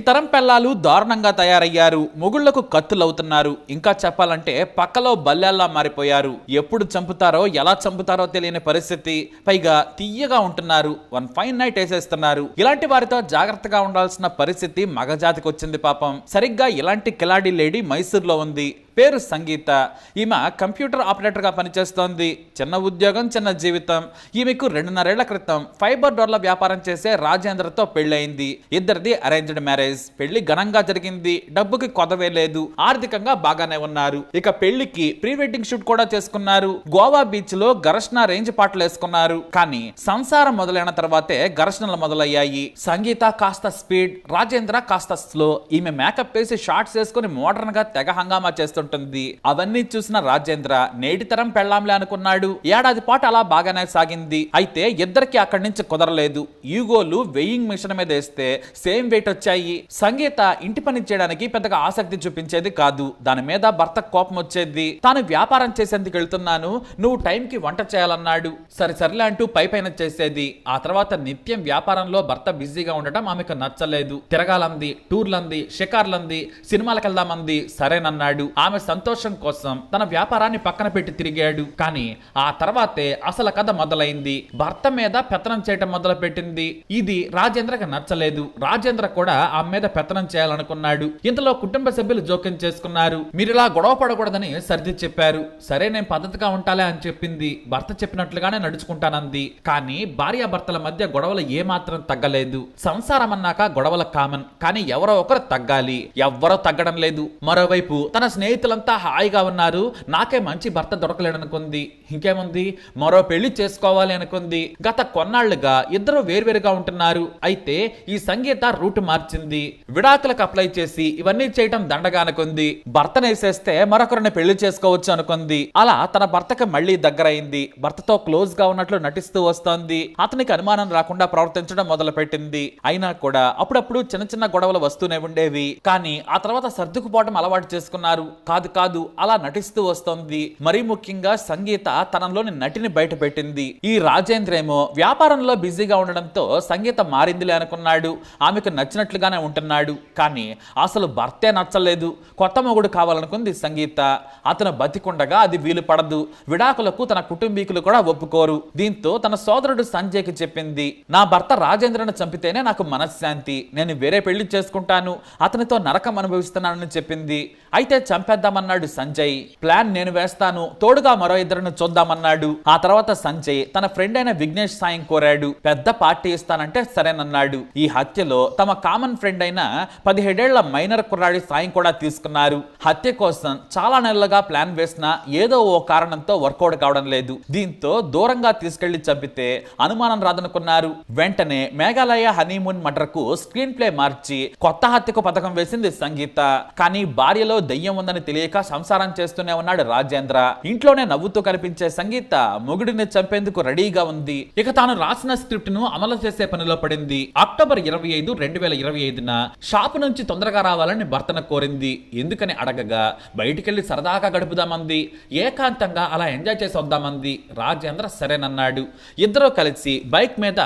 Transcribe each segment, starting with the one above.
ఈ తరం పెళ్ళాలు దారుణంగా తయారయ్యారు. మొగుళ్ళకు కత్తులవుతున్నారు. ఇంకా చెప్పాలంటే పక్కలో బల్లెల్లా మారిపోయారు. ఎప్పుడు చంపుతారో ఎలా చంపుతారో తెలియని పరిస్థితి. పైగా తీయగా ఉంటున్నారు. వన్ ఫైన్ నైట్ వేసేస్తున్నారు. ఇలాంటి వారితో జాగ్రత్తగా ఉండాల్సిన పరిస్థితి మగజాతికి వచ్చింది పాపం. సరిగ్గా ఇలాంటి కిలాడి లేడీ మైసూర్లో ఉంది. పేరు సంగీత. ఈమె కంప్యూటర్ ఆపరేటర్గా పనిచేస్తోంది. చిన్న ఉద్యోగం చిన్న జీవితం. ఈమెకు రెండున్నరేళ్ళ క్రితం ఫైబర్ డోర్ల వ్యాపారం చేసే రాజేంద్రతో పెళ్ళయింది. ఇద్దరిది అరేంజ్డ్ మ్యారేజ్. పెళ్ళి ఘనంగా జరిగింది. డబ్బుకి కొదవే లేదు. ఆర్థికంగా బాగానే ఉన్నారు. ఇక పెళ్ళికి ప్రీ వెడ్డింగ్ షూట్ కూడా చేసుకున్నారు. గోవా బీచ్లో ఘర్షణ రేంజ్ పాటలు వేసుకున్నారు. కానీ సంసారం మొదలైన తర్వాతే ఘర్షణలు మొదలయ్యాయి. సంగీత కాస్త స్పీడ్ రాజేంద్ర కాస్త స్లో. ఈమె మేకప్ వేసి షార్ట్స్ వేసుకుని మోడర్న్గా తెగ హంగామా ఉంటుంది. అవన్నీ చూసిన రాజేంద్ర నేటి తరం పెళ్ళాంలే అనుకున్నాడు. ఏడాది పాటు అలా బాగానే సాగింది. అయితే ఇద్దరికి అక్కడి నుంచి కుదరలేదు. ఈగోలు వెయింగ్ మిషన్ మీద వేస్తే సేమ్ వెయిట్ వచ్చాయి. సంగీత ఇంటి పని చేయడానికి పెద్దగా ఆసక్తి చూపించేది కాదు. దాని మీద భర్త కోపం వచ్చేది. తాను వ్యాపారం చేసేందుకు వెళ్తున్నాను. నువ్వు టైంకి వంట చేయాలన్నాడు. సరే సర్లే అంటూ పై పైన చేసేది. ఆ తర్వాత నిత్యం వ్యాపారంలో భర్త బిజీగా ఉండటం ఆమెకు నచ్చలేదు. తిరగాలంది టూర్లంది షికార్లంది సినిమాలకు వెళ్దామంది సరేనన్నాడు. ఆమె సంతోషం కోసం తన వ్యాపారాన్ని పక్కన పెట్టి తిరిగాడు. కానీ ఆ తర్వాతే అసలు కథ మొదలైంది. భర్త మీద పెత్తనం చేయటం మొదలు పెట్టింది ఇది రాజేంద్రకి నచ్చలేదు. రాజేంద్ర కూడా ఆమె మీద పెత్తనం చేయాలనుకున్నాడు. ఇంతలో కుటుంబ సభ్యులు జోక్యం చేసుకున్నారు. మీరు ఇలా గొడవ పడకూడదని సర్ది చెప్పారు. సరే నేను పద్ధతిగా ఉంటాలే అని చెప్పింది. భర్త చెప్పినట్లుగానే నడుచుకుంటానంది. కానీ భార్యాభర్తల మధ్య గొడవలు ఏమాత్రం తగ్గలేదు. సంసారం అన్నాక గొడవల కామన్ కానీ ఎవరో ఒకరు తగ్గాలి. ఎవ్వరో తగ్గడం లేదు. మరోవైపు తన స్నేహితులంతా హాయిగా ఉన్నారు. నాకే మంచి భర్త దొరకలేడనుకుంది. ఇంకేముంది? మరో పెళ్ళి చేసుకోవాలి అనుకుంది. గత కొన్నాళ్ళుగా ఇద్దరు వేర్వేరుగా ఉంటున్నారు. అయితే ఈ సంగీత రూట్ మార్చింది. విడాకులకు అప్లై చేసి ఇవన్నీ చేయటం దండగా అనుకుంది. భర్తనేసేస్తే మరొకరిని పెళ్ళి చేసుకోవచ్చు అనుకుంది. అలా తన భర్తకి మళ్ళీ దగ్గరైంది. భర్తతో క్లోజ్గా ఉన్నట్లు నటిస్తూ వస్తోంది. అతనికి అనుమానం రాకుండా ప్రవర్తించడం మొదలు పెట్టింది అయినా కూడా అప్పుడప్పుడు చిన్న చిన్న గొడవలు వస్తూనే ఉండేవి. కానీ ఆ తర్వాత సర్దుకుపోవడం అలవాటు చేసుకున్నారు. కాదు కాదు అలా నటిస్తూ వస్తోంది. మరీ ముఖ్యంగా సంగీత తనలోని నటిని బయట పెట్టింది. ఈ రాజేంద్ర ఏమో వ్యాపారంలో బిజీగా ఉండడంతో సంగీత మారిందిలే అనుకున్నాడు. ఆమెకు నచ్చినట్లుగానే ఉంటున్నాడు. కానీ అసలు భర్తే నచ్చలేదు. కొత్త మొగుడు కావాలనుకుంది సంగీత. అతను బతికుండగా అది వీలు పడదు. విడాకులకు తన కుటుంబీకులు కూడా ఒప్పుకోరు. దీంతో తన సోదరుడు సంజయ్కి చెప్పింది నా భర్త రాజేంద్రను చంపితేనే నాకు మనశ్శాంతి. నేను వేరే పెళ్ళి చేసుకుంటాను. అతనితో నరకం అనుభవిస్తున్నానని చెప్పింది. అయితే చంపేద్దామన్నాడు సంజయ్. ప్లాన్ నేను వేస్తాను తోడుగా మరో ఇద్దరిని చూద్దామన్నాడు. ఆ తర్వాత సంజయ్ తన ఫ్రెండ్ అయిన విఘ్నేష్ సాయం కోరాడు. పెద్ద పార్టీ ఇస్తానంటే సరేనన్నాడు. ఈ హత్యలో తమ కామన్ ఫ్రెండ్ అయిన పదిహేడేళ్ళ మైనర్ కుర్రాడి సాయం కూడా తీసుకున్నారు. హత్య కోసం చాలా నెలలుగా ప్లాన్ వేసినా ఏదో ఓ కారణంతో వర్కౌట్ కావడం లేదు. దీంతో దూరంగా తీసుకెళ్ళి చంపితే అనుమానం రాదనుకున్నారు. వెంటనే మేఘాలయ హనీమూన్ మర్డర్కు స్క్రీన్ ప్లే మార్చి కొత్త హత్యకు పథకం వేసింది సంగీత. కానీ భార్యలో దయ్యం ఉందని తెలియక సంసారం చేస్తూనే ఉన్నాడు రాజేంద్ర. ఇంట్లోనే నవ్వుతూ కనిపించే సంగీత మొగుడిని చంపేందుకు రెడీగా ఉంది. ఇక తాను రాసిన స్క్రిప్ట్ను అమలు చేసే పనిలో పడింది. అక్టోబర్ ఇరవై ఐదు రెండు వేల ఇరవై ఐదున షాపు నుంచి తొందరగా రావాలని భర్తను కోరింది. ఎందుకని అడగగా బయటికెళ్ళి సరదాగా గడుపుదామంది. ఏకాంతంగా అలా ఎంజాయ్ చేసి వద్దామంది. రాజేంద్ర సరేనన్నాడు. ఇద్దరూ కలిసి బైక్ మీద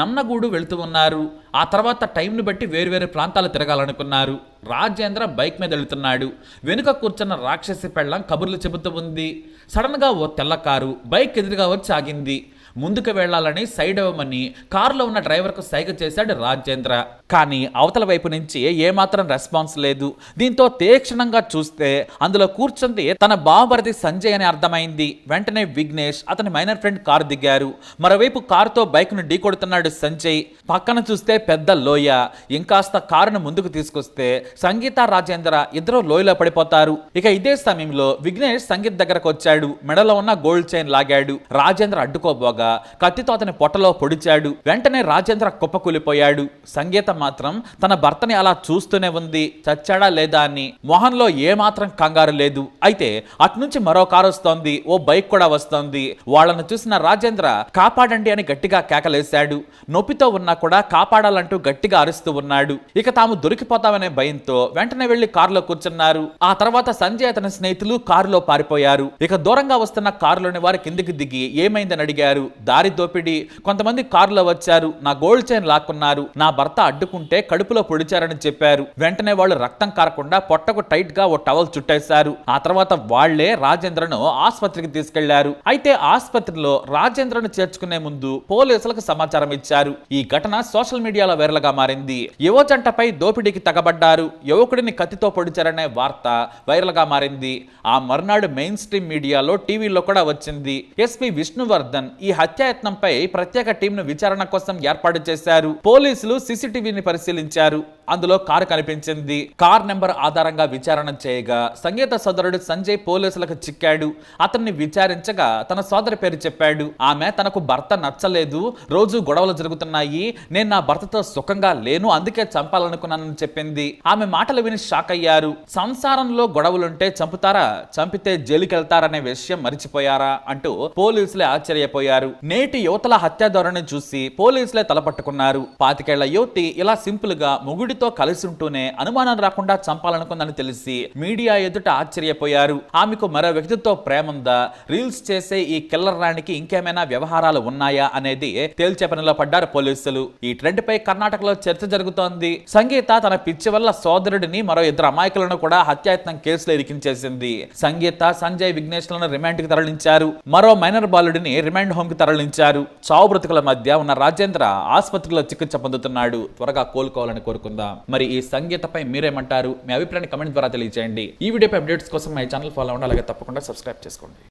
నమ్మగూడు వెళుతూ ఉన్నారు. ఆ తర్వాత టైంను బట్టి వేరువేరు ప్రాంతాలు తిరగాలనుకున్నారు. రాజేంద్ర బైక్ మీద వెళుతున్నాడు. వెనుక కూర్చున్న రాక్షసి పెళ్ళం కబుర్లు చెబుతూ ఉంది. సడన్గా ఓ తెల్ల కారు బైక్ ఎదురుగా వచ్చి ఆగింది. ముందుకు వెళ్ళాలని సైడ్ అవ్వమని కారులో ఉన్న డ్రైవర్కు సైగ చేశాడు రాజేంద్ర. కానీ అవతల వైపు నుంచి ఏమాత్రం రెస్పాన్స్ లేదు. దీంతో తీక్షణంగా చూస్తే అందులో కూర్చుంది తన బావమరిది సంజయ్ అని అర్థమైంది. వెంటనే విఘ్నేష్ అతని మైనర్ ఫ్రెండ్ కారు దిగారు. మరోవైపు కారుతో బైక్ను ఢీకొడుతున్నాడు సంజయ్. పక్కన చూస్తే పెద్ద లోయ. ఇంకాస్త కారును ముందుకు తీసుకొస్తే సంగీత రాజేంద్ర ఇద్దరు లోయలో పడిపోతారు. ఇక ఇదే సమయంలో విఘ్నేష్ సంగీత్ దగ్గరకు వచ్చాడు. మెడలో ఉన్న గోల్డ్ చైన్ లాగాడు. రాజేంద్ర అడ్డుకోబోగా కత్తితో అతని పొట్టలో పొడిచాడు. వెంటనే రాజేంద్ర కుప్పకూలిపోయాడు. సంగీత మాత్రం తన భర్తని అలా చూస్తూనే ఉంది. చచ్చాడా లేదా అని మొహంలో ఏమాత్రం కంగారు లేదు. అయితే అట్నుంచి మరో కారు వస్తోంది. ఓ బైక్ కూడా వస్తోంది. వాళ్ళను చూసిన రాజేంద్ర కాపాడండి అని గట్టిగా కేకలేశాడు. నొప్పితో ఉన్నా కూడా కాపాడాలంటూ గట్టిగా అరుస్తూ ఉన్నాడు. ఇక తాము దొరికిపోతామనే భయంతో వెంటనే వెళ్ళి కారులో కూర్చున్నారు. ఆ తర్వాత సంజయ్ అతని స్నేహితులు కారులో పారిపోయారు. ఇక దూరంగా వస్తున్న కారులోని వారు కిందికి దిగి ఏమైందని అడిగారు. దారి దోపిడీ. కొంతమంది కారులో వచ్చారు నా గోల్డ్ చైన్ లాక్కున్నారు నా భర్త అడ్డుకుంటే కడుపులో పొడిచారని చెప్పారు. వెంటనే వాళ్ళు రక్తం కారకుండా పొట్టకు టైట్గా ఓ టవల్ చుట్టేశారు. ఆ తర్వాత వాళ్ళే రాజేంద్రను ఆసుపత్రికి తీసుకెళ్ళారు. అయితే ఆసుపత్రిలో రాజేంద్రను చేర్చుకునే ముందు పోలీసులకు సమాచారం ఇచ్చారు. ఈ ఘటన సోషల్ మీడియాలో వైరల్గా మారింది. యువ జంటపై దోపిడీకి తగబడ్డారు. యువకుడిని కత్తితో పొడిచారనే వార్త వైరల్గా మారింది. ఆ మర్నాడు మెయిన్ స్ట్రీమ్ మీడియాలో టీవీలో కూడా వచ్చింది. ఎస్పీ విష్ణువర్ధన్ ఈ హత్యాయత్నంపై ప్రత్యేక టీంను విచారణ కోసం ఏర్పాటు చేశారు. పోలీసులు సీసీటీవీని పరిశీలించారు. అందులో కారు కనిపించింది. కార్ నెంబర్ ఆధారంగా విచారణ చేయగా సంగీత సోదరుడు సంజయ్ పోలీసులకు చిక్కాడు. అతన్ని విచారించగా తన సోదరి పేరు చెప్పాడు. ఆమె తనకు భర్త నచ్చలేదు. రోజు గొడవలు జరుగుతున్నాయి. నేను నా భర్తతో సుఖంగా లేను. అందుకే చంపాలనుకున్నానని చెప్పింది. ఆమె మాటలు విని షాక్ అయ్యారు. సంసారంలో గొడవలుంటే చంపుతారా? చంపితే జైలుకెళ్తారనే విషయం మరిచిపోయారా? అంటూ పోలీసులే ఆశ్చర్యపోయారు. నేటి యువతల హత్యాధోరణి చూసి పోలీసులే తలపట్టుకున్నారు. పాతికేళ్ళ యువతి ఇలా సింపుల్గా మొగుడితో కలిసి ఉంటూనే అనుమానం రాకుండా చంపాలనుకుందని తెలిసి మీడియా ఎదుట ఆశ్చర్యపోయారు. ఆమెకు మరో వ్యక్తితో ప్రేముందా? రీల్స్ చేసే ఈ కిల్లర్ రాణికి ఇంకేమైనా వ్యవహారాలు ఉన్నాయా? అనేది తేల్చే పనిలో పడ్డారు పోలీసులు. ఈ ట్రెండ్ పై కర్ణాటకలో చర్చ జరుగుతోంది. సంగీత తన పిచ్చి వల్ల సోదరుడిని మరో ఇద్దరు అమాయకులను కూడా హత్యాయత్నం కేసులో ఇరికించేసింది. సంగీత సంజయ్ విఘ్నేష్లను రిమాండ్కి తరలించారు. మరో మైనర్ బాలుడిని రిమాండ్ హోమ్కి తరలించారు. చావు బ్రతుకుల మధ్య ఉన్న రాజేంద్ర ఆసుపత్రిలో చికిత్స పొందుతున్నాడు. త్వరగా కోలుకోవాలని కోరుకుందాం. మరి ఈ సంగీతపై మీరేమంటారు? మీ అభిప్రాయాన్ని కమెంట్ ద్వారా తెలియజేయండి. ఈ వీడియోపై అప్డేట్స్ కోసం మా ఛానల్ ఫాలో అవ్వండి అలాగే తప్పకుండా సబ్స్క్రైబ్ చేసుకోండి.